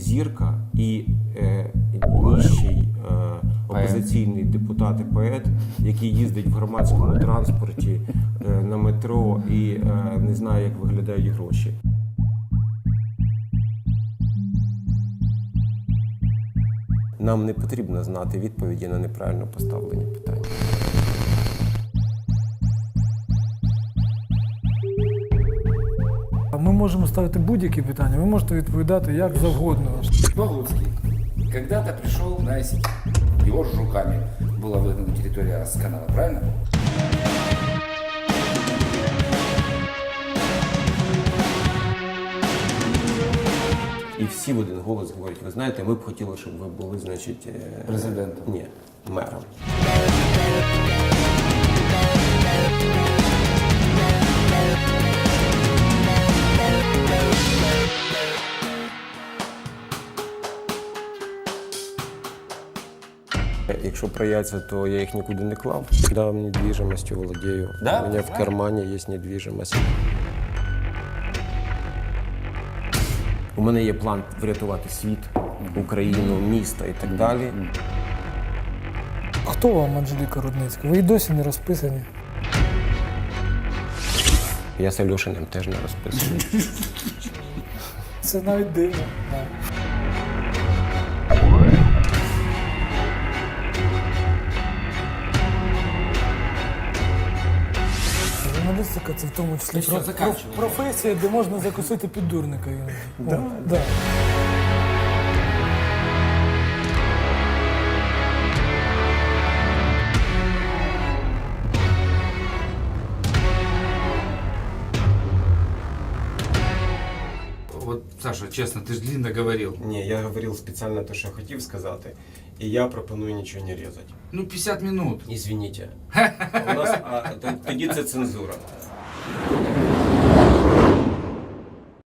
зірка і е, ніщий е, опозиційний депутат і поет, який їздить в громадському транспорті е, на метро і е, не знає, як виглядають гроші. Нам не потрібно знати відповіді на неправильно поставлені питання. Можемо ставити будь-які питання, ви можете відповідати як завгодно. Павлуцкий когда-то пришел на ICT. Его с жуками было выгнана территория Росканала, правильно? І всі в один голос говорять: ви знаєте, ми б хотіли, щоб ви були, значить, е, Президентом. Ні, мером. Якщо про яйця, то я їх нікуди не клав. Да, недвіжимостю володію. Да? У мене в кармані є недвіжимость. У мене є план врятувати світ, Україну, місто і так далі. Хто вам Анжеліка Рудницька? Ви і досі не розписані. Я з Альошиним теж не розписую. Це навіть дивно. Журналістика це в тому числі про- про- професія, де можна закусити під дурника. іноді. О, да. Вот, Саша, честно, ты же длинно говорил. Ні, я говорив спеціально те, що я хотів сказати, і я пропоную нічого не різати. Ну, 50 минут. Извините. У нас, а, тоді це цензура. Thank you.